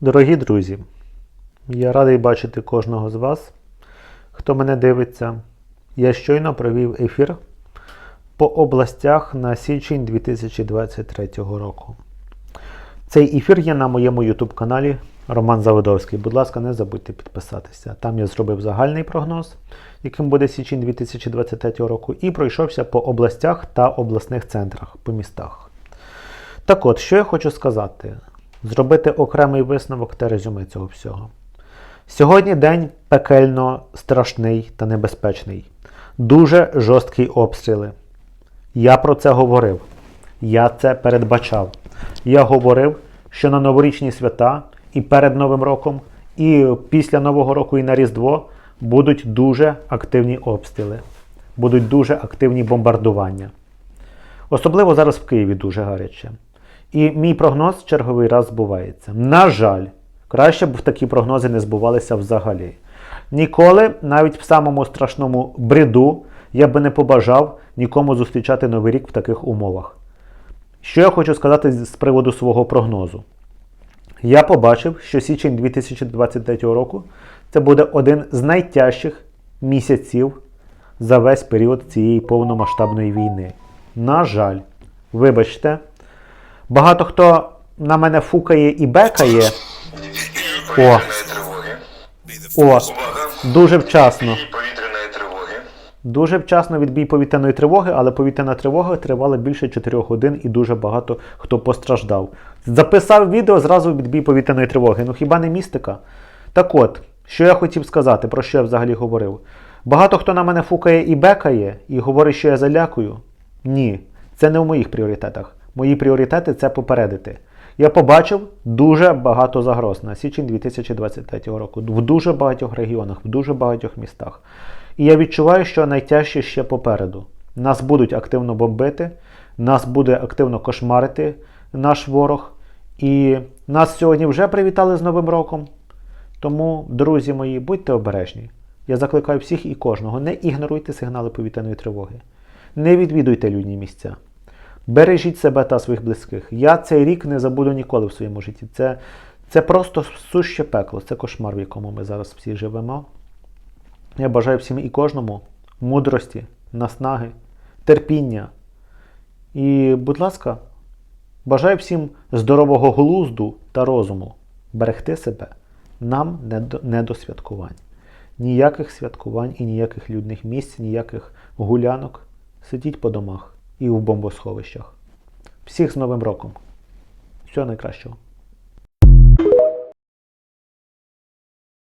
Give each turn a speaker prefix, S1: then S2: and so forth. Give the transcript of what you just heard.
S1: Дорогі друзі, я радий бачити кожного з вас, хто мене дивиться. Я щойно провів ефір по областях на січень 2023 року. Цей ефір є на моєму YouTube каналі Роман Заводовський. Будь ласка, не забудьте підписатися. Там я зробив загальний прогноз, яким буде січень 2023 року, і пройшовся по областях та обласних центрах, по містах. Так от, що я хочу сказати? Зробити окремий висновок та резюме цього всього. Сьогодні день пекельно страшний та небезпечний. Дуже жорсткі обстріли. Я про це говорив. Я це передбачав. Я говорив, що на новорічні свята і перед Новим роком, і після Нового року, і на Різдво будуть дуже активні обстріли, будуть дуже активні бомбардування. Особливо зараз в Києві дуже гаряче. І мій прогноз черговий раз збувається. На жаль, краще б такі прогнози не збувалися взагалі. Ніколи, навіть в самому страшному бреду, я би не побажав нікому зустрічати Новий рік в таких умовах. Що я хочу сказати з приводу свого прогнозу? Я побачив, що січень 2023 року це буде один з найтяжчих місяців за весь період цієї повномасштабної війни. На жаль, вибачте, багато хто на мене фукає і бекає. О, о, дуже вчасно. Дуже вчасно відбій повітряної тривоги, але повітряна тривога тривала більше 4 годин і дуже багато хто постраждав. Записав відео зразу відбій повітряної тривоги. Ну хіба не містика? Так от, що я хотів сказати, про що я взагалі говорив. Багато хто на мене фукає і бекає, і говорить, що я залякую. Ні, це не в моїх пріоритетах. Мої пріоритети це попередити. Я побачив дуже багато загроз на січень 2023 року в дуже багатьох регіонах, в дуже багатьох містах. І я відчуваю, що найтяжче ще попереду. Нас будуть активно бомбити, нас буде активно кошмарити наш ворог. І нас сьогодні вже привітали з Новим роком. Тому, друзі мої, будьте обережні. Я закликаю всіх і кожного, не ігноруйте сигнали повітряної тривоги. Не відвідуйте людні місця. Бережіть себе та своїх близьких. Я цей рік не забуду ніколи в своєму житті. Це, це просто суще пекло, це кошмар, в якому ми зараз всі живемо. Я бажаю всім і кожному мудрості, наснаги, терпіння. І, будь ласка, бажаю всім здорового глузду та розуму. Берегти себе нам не до, не до святкувань. Ніяких святкувань і ніяких людних місць, ніяких гулянок. Сидіть по домах і в бомбосховищах. Всіх з Новим роком. Всього найкращого.